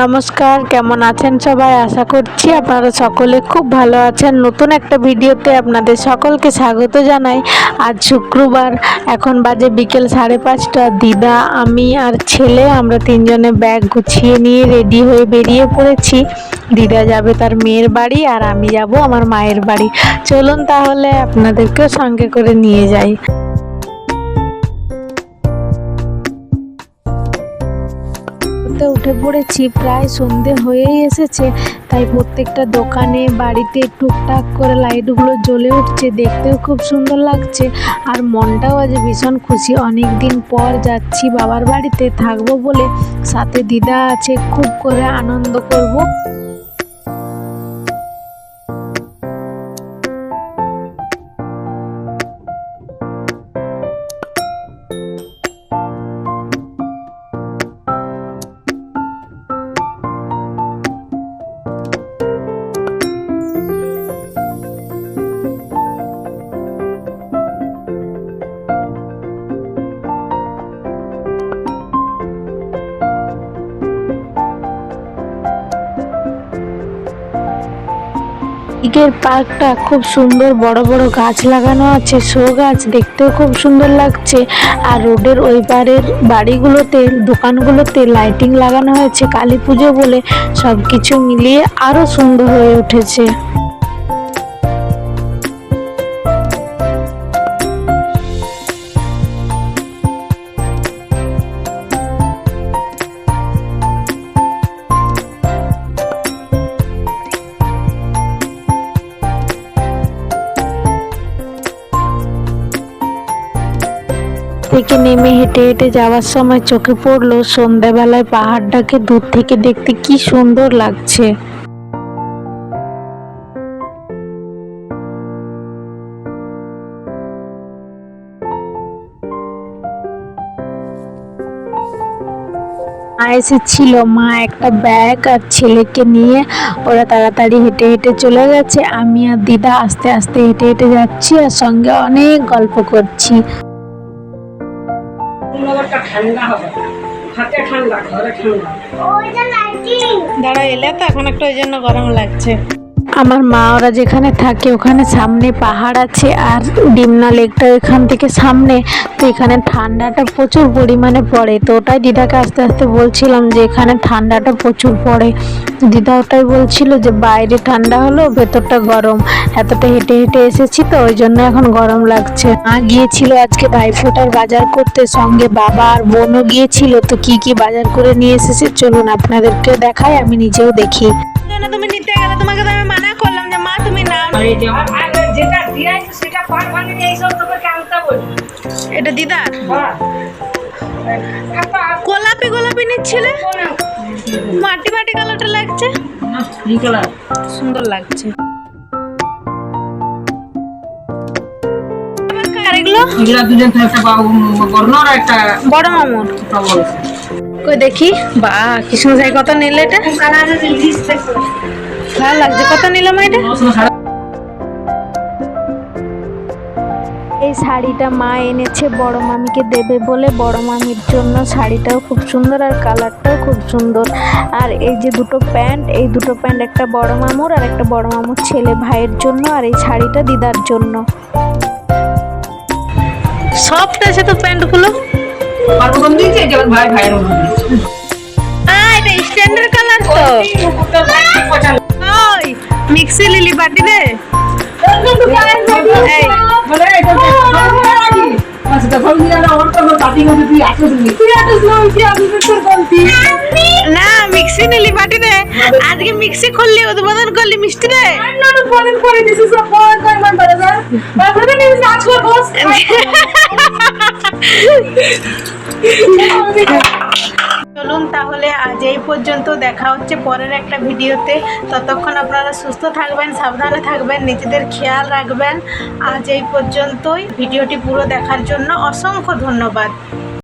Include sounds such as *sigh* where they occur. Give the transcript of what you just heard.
নমস্কার, কেমন আছেন সবাই? আশা করছি আপনারা সকলে খুব ভালো আছেন। নতুন একটা ভিডিওতে আপনাদের সকলকে স্বাগত জানাই। আজ শুক্রবার, এখন বাজে বিকেল সাড়ে পাঁচটা। দিদা, আমি আর ছেলে, আমরা তিনজনে ব্যাগ গুছিয়ে নিয়ে রেডি হয়ে বেরিয়ে পড়েছি। দিদা যাবে তার মেয়ের বাড়ি আর আমি যাব আমার মায়ের বাড়ি। চলুন তাহলে আপনাদেরকেও সঙ্গে করে নিয়ে যাই। ঘুরতে উঠে পড়েছি। প্রায় সন্ধে হয়েই এসেছে। তাই প্রত্যেকটা দোকানে, বাড়িতে টুকটাক করে লাইটগুলো জ্বলে উঠছে। দেখতেও খুব সুন্দর লাগছে। আর মনটাও আজ ভীষণ খুশি। অনেক দিন পর যাচ্ছি বাবার বাড়িতে। থাকব বলে সাথে দিদা আছে। খুব করে আনন্দ করব। দিকের পার্কটা খুব সুন্দর, বড় বড় গাছ লাগানো আছে, শো গাছ দেখতেও খুব সুন্দর লাগছে। আর রোডের ওই পারের বাড়িগুলোতে, দোকানগুলোতে লাইটিং লাগানো হয়েছে, কালী পুজো বলে সব কিছু মিলিয়ে আরও সুন্দর হয়ে উঠেছে। থেকে নেমে হেঁটে হেঁটে যাওয়ার সময় চোখে পড়ল সন্ধ্যাবেলায় পাহাড়টাকে দূর থেকে দেখতে কি সুন্দর লাগছে। মা এসেছিল, মা একটা ব্যাগ আর ছেলেকে নিয়ে ওরা তাড়াতাড়ি হেঁটে হেঁটে চলে গেছে। আমি আর দিদা আস্তে আস্তে হেঁটে হেঁটে যাচ্ছি আর সঙ্গে অনেক গল্প করছি। ঠান্ডা হবে। হাতে ঠান্ডা ঘরে ঠান্ডা। দাঁড়া এলে তো এখন একটু ওই জন্য গরম লাগছে। আমার মা, ওরা যেখানে থাকে ওখানে সামনে পাহাড় আছে আর ডিমনা লেকটা এখান থেকে সামনে। তো এখানে ঠান্ডাটা প্রচুর পরিমাণে পড়ে। তো ওটাই দিদাকে আস্তে আস্তে বলছিলাম যে এখানে ঠান্ডাটা প্রচুর পড়ে। দিদা ওটাই বলছিল যে বাইরে ঠান্ডা হলো ভেতরটা গরম। এতটা হেঁটে হেঁটে এসেছি তো, ওই জন্য এখন গরম লাগছে। মা গিয়েছিল আজকে ভাইফোঁটার বাজার করতে, সঙ্গে বাবা আর বোনও গিয়েছিল। তো কি কি বাজার করে নিয়ে এসেছে চলুন আপনাদেরকে দেখাই, আমি নিজেও দেখি। তুমি নিতে গেলে তোমাকে যেটা দিয়ে আছে সেটা পার ভাঙেনি এইসব তোকে আনতে বলি। এটা দিদার হ্যাঁ। গোলাপি গোলাপি নিচ্ছিলে? মাটি মাটি কালারটা লাগছে? সুন্দর লাগছে। তো কই দেখি? বা কৃষ্ণ সাই কত নিলে এটা? ভালো লাগছে। কত নিলাম এটা এই শাড়িটা মা এনেছে বড় মামিকে দেবে বলে। বড় মামির জন্য শাড়িটাও খুব সুন্দর আর কালারটাও খুব সুন্দর। আর এই যে দুটো প্যান্ট এই দুটো প্যান্ট একটা বড় মামুর আর একটা বড় মামুর ছেলে ভাইয়ের জন্য আর এই শাড়িটা দিদার জন্য। সফট আছে তো প্যান্টগুলো? ভাই ভাইয়ের এটা স্ট্যান্ডার্ড কালার তো। ওই মিক্সি লিলি বাটি রে নি মিক্সি নিলি বাটি রে আজকে মিক্সি খুললি উদ্বোধন করলি মিষ্টি রে না না পরে করে দিছিস তারপরে *laughs* *laughs* চলুন তাহলে আজ এই পর্যন্ত দেখা হচ্ছে পরের একটা ভিডিওতে। ততক্ষণ আপনারা সুস্থ থাকবেন, সাবধানে থাকবেন, নিজেদের খেয়াল রাখবেন। আজ এই পর্যন্তই। ভিডিওটি পুরো দেখার জন্য অসংখ্য ধন্যবাদ।